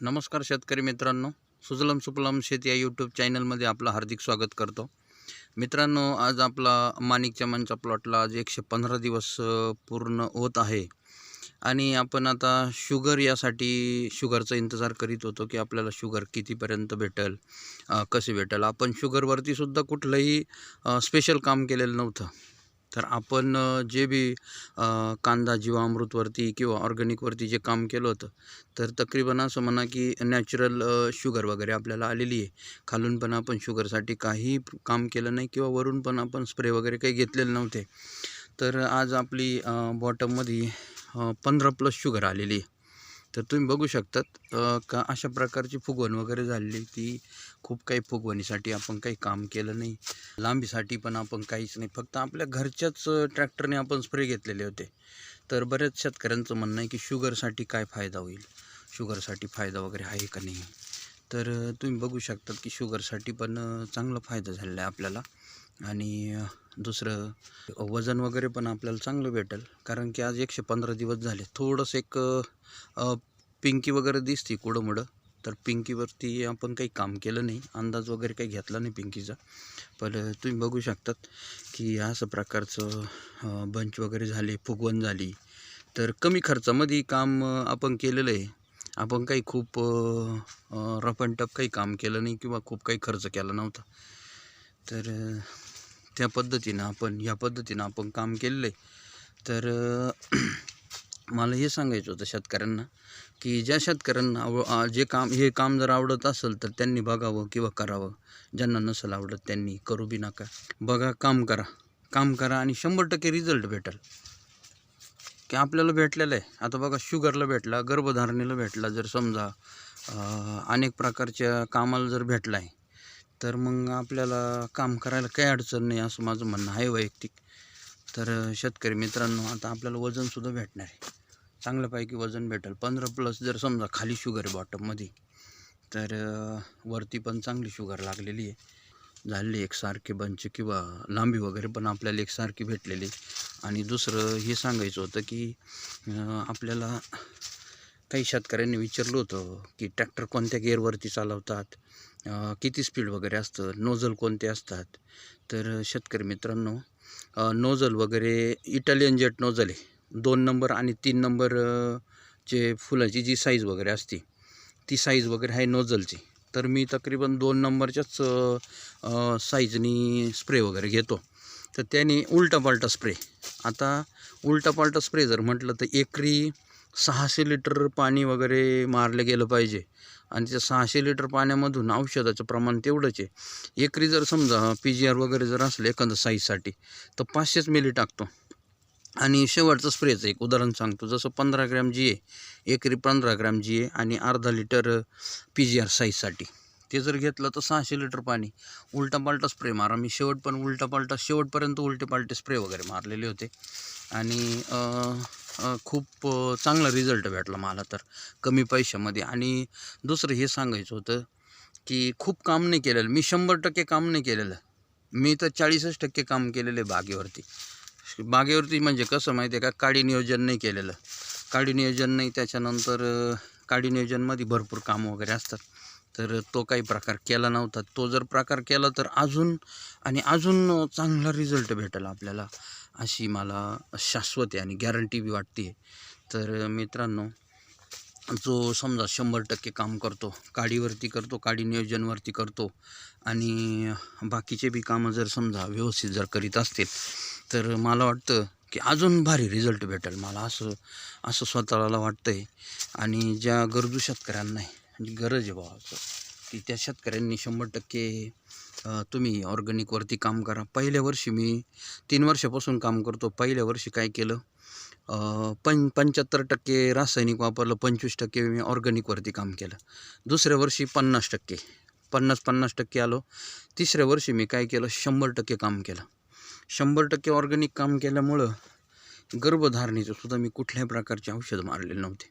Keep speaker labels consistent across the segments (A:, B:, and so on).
A: नमस्कार शेतकरी मित्रांनो. सुजलम सुफलम शेती या यूट्यूब चॅनलमध्ये आपलं हार्दिक स्वागत करतो. मित्रांनो आज आपला माणिक चमनच्या प्लॉटला आज एकशे पंधरा दिवस पूर्ण होत आहे. आणि आपण आता शुगर यासाठी शुगरचा इंतजार करीत होतो की आपल्याला शुगर कितीपर्यंत भेटेल कसे भेटेल. आपण शुगरवरतीसुद्धा कुठलंही स्पेशल काम केलेलं नव्हतं. तर आपण जे बी कांदा जीवामृतवरती किंवा ऑर्गॅनिकवरती जे काम केलं होतं तर तकरीबन असं म्हणा की नॅचरल शुगर वगैरे आपल्याला आलेली आहे. खालून पण आपण शुगरसाठी काही काम केलं नाही किंवा वरून पण आपण स्प्रे वगैरे काही घेतलेले नव्हते. तर आज आपली बॉटममध्ये पंधरा प्लस शुगर आलेली आहे. तर तुम्ही बघू शकतात का अशा प्रकारची फुगवण वगैरे झालेली ती खूप काही फुगवणीसाठी आपण काही काम केलं नाही. लांबीसाठी पण आपण काहीच नाही. फक्त आपल्या घरच्याच ट्रॅक्टरने आपण स्प्रे घेतलेले होते. तर बऱ्याच शेतकऱ्यांचं म्हणणं आहे की शुगरसाठी काय फायदा होईल? शुगरसाठी फायदा वगैरे आहे का नाही? तर तुम्ही बघू शकतात की शुगरसाठी पण चांगला फायदा झालेला आहे आपल्याला. आणि दुसरं वजन वगैरे पण आपल्याला चांगलं भेटेल. कारण की आज एकशे पंधरा दिवस झाले. थोडंसं एक पिंकी वगैरे दिसते कुडंमुडं तर पिंकीवरती आपण काही काम केलं नाही. अंदाज वगैरे काही घेतला नाही पिंकीचा. पण तुम्ही बघू शकतात की असं प्रकारचं बंच वगैरे झाले फुगवण झाली. तर कमी खर्चामध्ये काम आपण केलेलं आहे. आपण काही खूप रफ अँड टफ काही काम केलं नाही किंवा खूप काही खर्च केला नव्हता. तर त्या पद्धतीनं आपण या पद्धतीनं आपण काम केलेलं आहे तर मला हे सांगायचं होतं शेतकऱ्यांना की ज्या शेतकऱ्यांना आव जे काम हे काम जर आवडत असेल तर त्यांनी बघावं किंवा करावं. ज्यांना नसेल आवडत त्यांनी करू बी नका. बघा काम करा. काम करा आणि शंभर टक्के रिझल्ट भेटेल. की आपल्याला भेटलेलं आहे. आता बघा शुगरला भेटला गर्भधारणेला भेटला जर समजा अनेक प्रकारच्या कामाला जर भेटला आहे तर मग आपल्याला काम करायला काही अडचण नाही असं माझं म्हणणं आहे वैयक्तिक. तर शेतकरी मित्रांनो आता आपल्याला वजनसुद्धा भेटणार आहे. चांगल्यापैकी वजन भेटेल. पंधरा प्लस जर समजा खाली शुगर आहे बॉटममध्ये तर वरती पण चांगली शुगर लागलेली आहे. झालेली एकसारखी बंच किंवा लांबी वगैरे पण आपल्याला एकसारखी भेटलेली आणि दुसरं हे सांगायचं होतं की आपल्याला काही शेतकऱ्यांनी विचारलं होतं की ट्रॅक्टर कोणत्या गेअरवरती चालवतात? किती स्पीड वगैरे असतं? नोझल कोणते असतात? तर शेतकरी मित्रांनो नोझल वगैरे इटालियन जेट नोझल आहे. दोन नंबर आणि तीन नंबर जे फुलाची जी साईज वगैरे असते ती साईज वगैरे आहे नोझलची. तर मी तकरीबन दोन नंबरच्याच साईजनी स्प्रे वगैरे घेतो. तर त्याने उलटापालटा स्प्रे आता उलटापालटा स्प्रे जर म्हटलं तर एकरी सहाशे लिटर पाणी वगैरे मारलं गेलं पाहिजे. आणि त्या सहाशे लिटर पाण्यामधून औषधाचं प्रमाण तेवढंच आहे. एकरी जर समजा पी जी आर वगैरे जर असलं एखादं साईजसाठी तर पाचशेच मिली टाकतो. आणि शेवटचं स्प्रेचं एक उदाहरण सांगतो. जसं पंधरा ग्रॅम जी आहे एकरी पंधरा ग्रॅम जी आहे आणि अर्धा लिटर पी जी आर साईजसाठी. ते जर घेतलं तर सहाशे लिटर पाणी. उलटा पालटा स्प्रे मारा. मी शेवट पण उलटा पालटा शेवटपर्यंत उलटे पालटे स्प्रे वगैरे मारलेले होते. आणि खूप चांगला रिझल्ट भेटला मला तर कमी पैशामध्ये. आणि दुसरं हे सांगायचं होतं की खूप काम नाही केलेलं. मी शंभर टक्के काम नाही केलेलं. मी तर चाळीसच टक्के काम केलेलं आहे बागेवरती. बागेवरती म्हणजे कसं माहिती आहे का? काडी नियोजन नाही केलेलं. काडी नियोजन नाही त्याच्यानंतर काडी नियोजनमध्ये भरपूर कामं वगैरे असतात. तर तो काही प्रकार केला नव्हता. तो जर प्रकार केला तर अजून आणि अजून चांगला रिझल्ट भेटेल आपल्याला. अशी मला शाश्वत आहे आणि गॅरंटी बी वाटते. तर मित्रांनो जो समजा शंभर टक्के काम करतो काडीवरती करतो काडी नियोजनवरती करतो आणि बाकीचे बी कामं जर समजा व्यवस्थित जर करीत असतील तर मला वाटतं की अजून भारी रिझल्ट भेटेल मला असं असं स्वतःला वाटतं आहे आणि ज्या गरजू शेतकऱ्यांना आहे म्हणजे गरज आहे बुवा असं की त्या शेतकऱ्यांनी शंभर टक्के तुम्ही ऑर्गॅनिकवरती काम करा. पहिल्या वर्षी मी तीन वर्षापासून काम करतो. पहिल्या वर्षी काय केलं? पं पंच्याहत्तर टक्के रासायनिक वापरलं पंचवीस टक्के मी ऑर्गॅनिकवरती काम केलं. दुसऱ्या वर्षी पन्नास टक्के. पन्नास पन्नास टक्के आलो. तिसऱ्या वर्षी मी काय केलं? शंभर टक्के काम केलं. शंभर टक्के ऑर्गॅनिक काम केल्यामुळं गर्भधारणेचं सुद्धा मी कुठल्याही प्रकारचे औषध मारलेले नव्हते.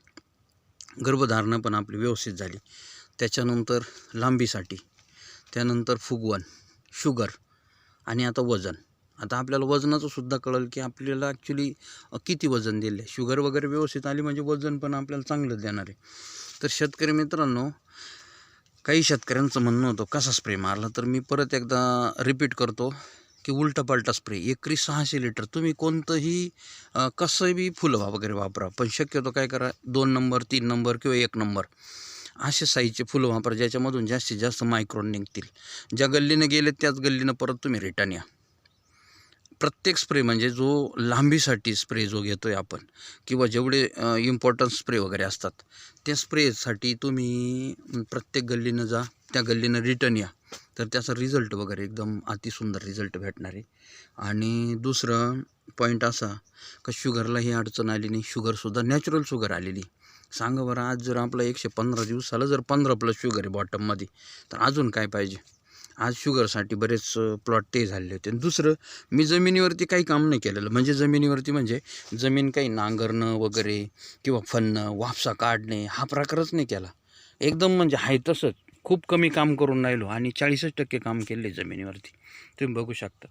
A: गर्भधारणा पण आपली व्यवस्थित झाली. त्याच्यानंतर लांबीसाठी त्यानंतर फुगवण शुगर आणि आता वजन. आता आपल्याला वजनाचं सुद्धा कळेल की आपल्याला ॲक्च्युली किती वजन दिले शुगर वगैरे व्यवस्थित आली म्हणजे वजन पण आपल्याला चांगलं देणार आहे. तर शेतकरी मित्रांनो काही शेतकऱ्यांचं म्हणणं होतं कसा स्प्रे मारला? तर मी परत एकदा रिपीट करतो की उलटापालटा स्प्रे एकरी सहाशे लिटर तुम्ही कोणतंही कसंही बी फुलं वगैरे वापरा पण शक्यतो काय करा दोन नंबर तीन नंबर किंवा एक नंबर असे साईजचे फुलं वापरा ज्याच्यामधून जास्तीत जास्त मायक्रॉन निघतील. ज्या गल्लीनं गेले त्याच गल्लीनं परत तुम्ही रिटर्न या. प्रत्येक स्प्रे म्हणजे जो लांबीसाठी स्प्रे जो घेतो आहे आपण किंवा जेवढे इम्पॉर्टंट स्प्रे वगैरे असतात त्या स्प्रेसाठी तुम्ही प्रत्येक गल्लीनं जा त्या गल्लीनं रिटर्न या. तर त्याचा रिझल्ट वगैरे एकदम अतिसुंदर रिझल्ट भेटणार आहे. आणि दुसरं पॉईंट असा का शुगरला ही अडचण आली नाही शुगरसुद्धा नॅचरल शुगर आलेली. सांगा बरं आज जर आपलं एकशे पंधरा दिवसाला जर पंधरा प्लस शुगर आहे बॉटममध्ये तर अजून काय पाहिजे? आज शुगरसाठी बरेच प्लॉट ते झालेले होते. आणि दुसरं मी जमिनीवरती काही काम नाही केलेलं. म्हणजे जमिनीवरती म्हणजे जमीन काही नांगरणं वगैरे किंवा फणणं वापसा काढणे हा प्रकारच नाही केला. एकदम म्हणजे आहे तसंच. खूप कमी काम करून राहिलो आणि चाळीसच टक्के काम केले जमिनीवरती. तुम्ही बघू शकता.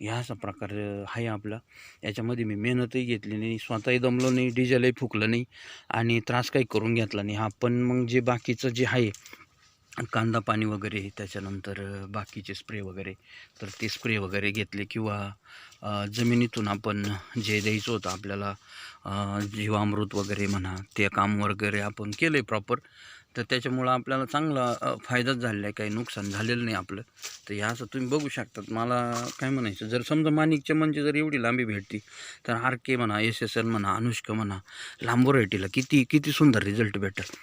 A: ह्या असा प्रकार आहे आपला. याच्यामध्ये मी मेहनतही घेतली नाही स्वतःही दमलो नाही डिझेलही फुकलं नाही आणि त्रास काही करून घेतला नाही. हा पण मग जे बाकीचं जे आहे कांदा पाणी वगैरे त्याच्यानंतर बाकीचे स्प्रे वगैरे तर ते स्प्रे वगैरे घेतले किंवा जमिनीतून आपण जे द्यायचं होतं आपल्याला जीवामृत वगैरे म्हणा ते काम वगैरे आपण केलं आहे प्रॉपर तर त्याच्यामुळं आपल्याला चांगला फायदाच झालेला आहे. काही नुकसान झालेलं नाही आपलं. तर ह्या असं तुम्ही बघू शकतात. मला काय म्हणायचं जर समजा माणिकच्या म्हणजे जर एवढी लांबी भेटती तर आर के म्हणा एस एस एल म्हणा अनुष्का म्हणा लांबोरायटीला किती किती सुंदर रिझल्ट भेटत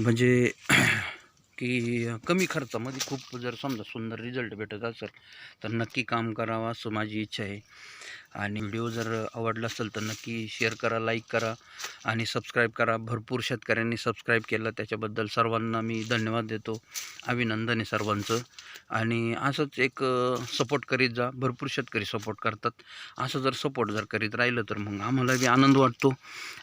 A: म्हणजे की कमी खर्चामध्ये खूप जर समजा सुंदर रिझल्ट भेटत असेल तर नक्की काम करावं असं माझी इच्छा आहे. आणि व्हिडिओ जर आवडला असेल तर नक्की शेअर करा लाईक करा आणि सबस्क्राईब करा. भरपूर शेतकऱ्यांनी सबस्क्राईब केलं. त्याच्याबद्दल सर्वांना मी धन्यवाद देतो. अभिनंदन आहे सर्वांचं. आणि असंच एक सपोर्ट करीत जा. भरपूर शेतकरी सपोर्ट करतात. असं जर सपोर्ट जर करीत राहिलं तर मग आम्हाला बी आनंद वाटतो.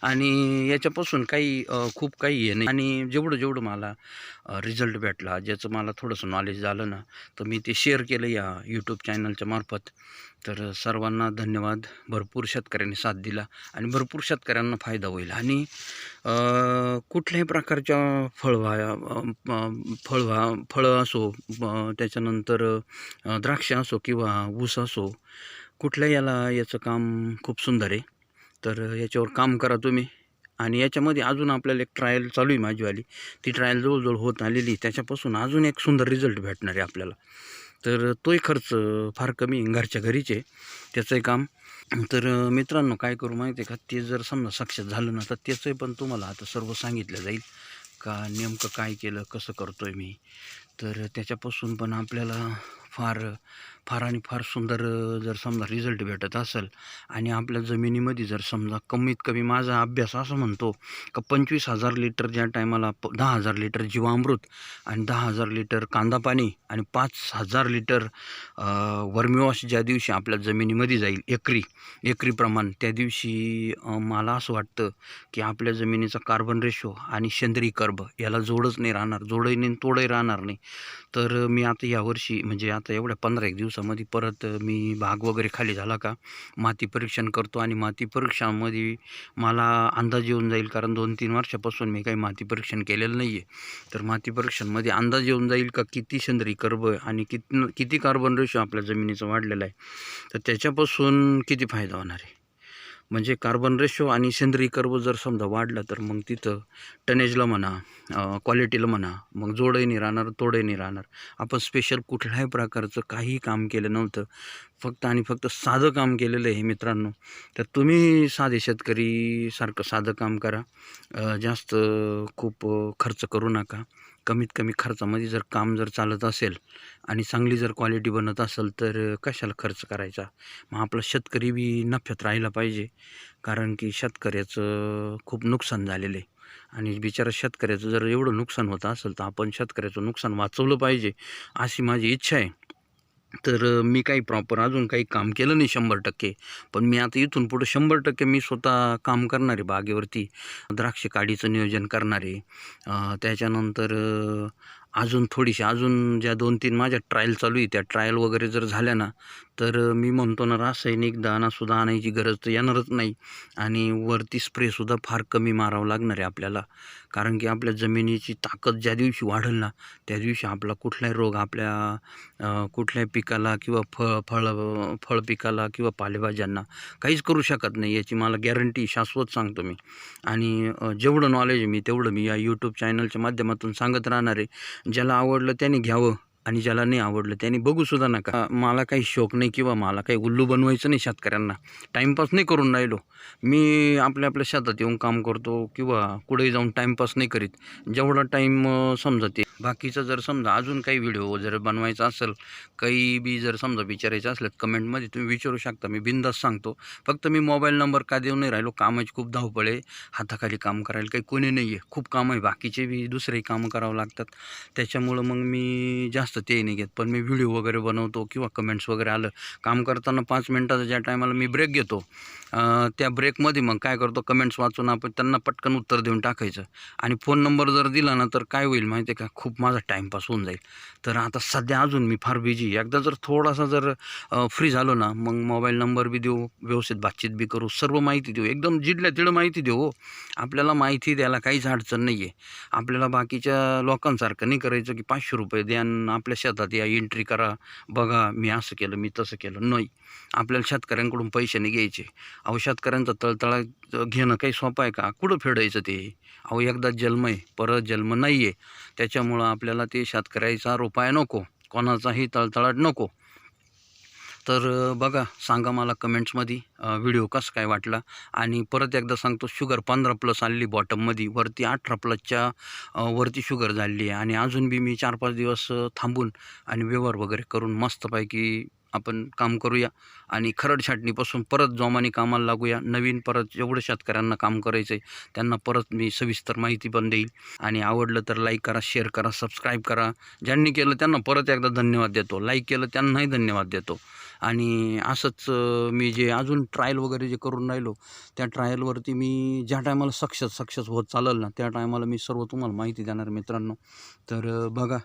A: आणि याच्यापासून काही खूप काही हे नाही. आणि जेवढं जेवढं मला रिझल्ट भेटला ज्याचं मला थोडंसं नॉलेज झालं ना तर मी ते शेअर केलं या यूट्यूब चॅनलच्या मार्फत. तर सर्वांना धन्यवाद. भरपूर शेतकऱ्यांनी साथ दिला आणि भरपूर शेतकऱ्यांना फायदा होईल. आणि कुठल्याही प्रकारच्या फळवा फळवा फळं असो त्याच्यानंतर द्राक्ष असो किंवा ऊस असो कुठल्या याला याचं काम खूप सुंदर आहे. तर याच्यावर काम करा तुम्ही. आणि याच्यामध्ये अजून आपल्याला एक ट्रायल चालू आहे माझीवाली ती ट्रायल जवळजवळ होत आलेली त्याच्यापासून अजून एक सुंदर रिझल्ट भेटणार आहे आपल्याला. तर तोही खर्च फार कमी घरच्या घरीच. आहे त्याचंही काम. तर मित्रांनो काय करू माहिती आहे का? ते जर समजा सक्सेस झालं ना तर त्याचंही पण तुम्हाला आता सर्व सांगितलं जाईल का नेमकं काय केलं कसं करतो आहे मी? तर त्याच्यापासून पण आपल्याला फार फार आणि फार सुंदर जर समजा रिझल्ट भेटत असेल आणि आपल्या जमिनीमध्ये जर समजा कमीत कमी माझा अभ्यास असं म्हणतो का पंचवीस हजार लिटर ज्या टायमाला प दहा हजार लिटर जीवामृत आणि दहा हजार लिटर कांदा पाणी आणि पाच हजार लिटर वर्मिवॉश ज्या दिवशी आपल्या जमिनीमध्ये जाईल एकरी एकरी प्रमाण त्या दिवशी मला असं वाटतं की आपल्या जमिनीचा कार्बन रेशो आणि सेंद्रिय कर्ब याला जोडच नाही राहणार जोडही नाही तोडही राहणार नाही. तर मी आता यावर्षी म्हणजे आता आता एवढ्या पंधरा एक दिवसामध्ये परत मी भाग वगैरे खाली झाला का? माती परीक्षण करतो आणि माती परीक्षणामध्ये मला अंदाज येऊन जाईल कारण दोन तीन वर्षापासून मी काही माती परीक्षण केलेलं नाही आहे तर माती परीक्षणमध्ये अंदाज येऊन जाईल का किती सेंद्रिय कर्ब आणि किती किती कार्बन रेशो आपल्या जमिनीचा वाढलेला आहे? तर त्याच्यापासून किती फायदा होणार आहे? म्हणजे कार्बन रेशो आणि सेंद्रिय कर्ब जर समजा वाढलं तर मग तिथं टनेजला म्हणा क्वालिटीला म्हणा मग जोडही नाही राहणार तोडही नाही राहणार. आपण स्पेशल कुठल्याही प्रकारचं काहीही काम केलं नव्हतं फक्त आणि फक्त साधं काम केलेलं आहे मित्रांनो. तर तुम्ही साधे शेतकरी सारखं साधं काम करा. जास्त खूप खर्च करू नका. कमीत कमी खर्चामध्ये जर काम जर चालत असेल आणि चांगली जर क्वालिटी बनत असेल तर कशाला खर्च करायचा? मग आपला शेतकरी बी नफ्यात राहिला पाहिजे. कारण की शेतकऱ्याचं खूप नुकसान झालेलं आहे. आणि बिचारा शेतकऱ्याचं जर एवढं नुकसान होत असेल तर आपण शेतकऱ्याचं नुकसान वाचवलं पाहिजे अशी माझी इच्छा आहे. तर मी काही प्रॉपर अजून काही काम केलं नाही शंभर टक्के. पण मी आता इथून पुढं शंभर टक्के मी स्वतः काम करणार आहे बागेवरती द्राक्ष काढीचं नियोजन करणार आहे. त्याच्यानंतर अजून थोडीशी अजून ज्या दोन तीन माझ्या ट्रायल चालू आहे त्या ट्रायल वगैरे जर झाल्या ना तर मी म्हणतो ना रासायनिक दानासुद्धा आणायची गरज तर येणारच नाही. आणि वरती स्प्रेसुद्धा फार कमी मारावं लागणार आहे आपल्याला. कारण की आपल्या जमिनीची ताकद ज्या दिवशी वाढेल ना त्या दिवशी आपला कुठलाही रोग आपल्या कुठल्याही पिकाला किंवा फळ फळ फळ पिकाला किंवा पालेभाज्यांना काहीच करू शकत नाही याची मला गॅरंटी शाश्वत सांगतो मी. आणि जेवढं नॉलेज आहे मी तेवढं मी या यूट्यूब चॅनलच्या माध्यमातून सांगत राहणार आहे. ज्याला आवडलं त्याने घ्यावं. आणि ज्याला नाही आवडलं त्याने बघूसुद्धा नका. मला काही शौक नाही किंवा मला काही उल्लू बनवायचं नाही शेतकऱ्यांना. टाईमपास नाही करून राहिलो. मी आपल्या आपल्या शेतात येऊन काम करतो किंवा कुठेही जाऊन टाईमपास नाही करीत. जेवढा टाईम समजा ते बाकीचं जर समजा अजून काही व्हिडिओ जर बनवायचा असेल काही बी जर समजा विचारायचं असलं कमेंटमध्ये तुम्ही विचारू शकता. मी बिंदास सांगतो. फक्त मी मोबाईल नंबर का देऊ नाही राहिलो? कामाची खूप धावपळ आहे. हाताखाली काम करायला काही कोणी नाही आहे खूप काम आहे. बाकीचे बी दुसरेही कामं करावं लागतात. त्याच्यामुळं मग मी जास्त ते नाही घेत. पण मी व्हिडिओ वगैरे बनवतो किंवा कमेंट्स वगैरे आलं. काम करताना पाच मिनटाचा ज्या टायमाला मी ब्रेक घेतो त्या ब्रेकमध्ये मग काय करतो कमेंट्स वाचून आपण त्यांना पटकन उत्तर देऊन टाकायचं. आणि फोन नंबर जर दिला ना तर काय होईल माहिती आहे का? खूप माझा टाईमपास होऊन जाईल. तर आता सध्या अजून मी फार बिझी एकदा जर थोडासा जर फ्री झालो ना मग मोबाईल नंबर बी देऊ व्यवस्थित बातचीत बी करू सर्व माहिती देऊ. एकदम जिडल्या तिडं माहिती देऊ हो. आपल्याला माहिती द्यायला काहीच अडचण नाही आहे आपल्याला बाकीच्या लोकांसारखं नाही करायचं की पाचशे रुपये द्या आणि आपल्या शेतात या एंट्री करा. बघा मी असं केलं मी तसं केलं. नाही. आपल्याला शेतकऱ्यांकडून पैसे नाही घ्यायचे. अहो शेतकऱ्यांचा तळतळा घेणं काही सोपं आहे का? कुठं फेडायचं ते? अहो एकदा जन्म आहे परत जन्म नाही आहे त्याच्यामुळं आपल्याला ते शेतकऱ्याचा रुपाय नको. कोणाचाही तळतळाट नको. तर बघा सांगा मला कमेंट्समध्ये व्हिडिओ कसं काय वाटला? आणि परत एकदा सांगतो शुगर पंधरा प्लस आलेली बॉटममध्ये वरती अठरा प्लसच्या वरती शुगर झालेली आहे. आणि अजून बी मी चार पाच दिवस थांबून आणि व्यवहार वगैरे करून मस्तपैकी आपण काम करूया. आणि खरड छाटणीपासून परत जोमाने कामाला लागूया. नवीन परत जेवढं शेतकऱ्यांना काम करायचं आहे त्यांना परत मी सविस्तर माहिती पण देईल. आणि आवडलं तर लाईक करा शेअर करा सबस्क्राईब करा. ज्यांनी केलं त्यांना परत एकदा धन्यवाद देतो. लाईक केलं त्यांनाही धन्यवाद देतो. आणि असंच मी जे अजून ट्रायल वगैरे जे करून राहिलो त्या ट्रायलवरती मी ज्या टायमाला सक्सेस सक्सेस होत चालेल ना त्या टायमाला मी सर्व तुम्हाला माहिती देणार मित्रांनो. तर बघा.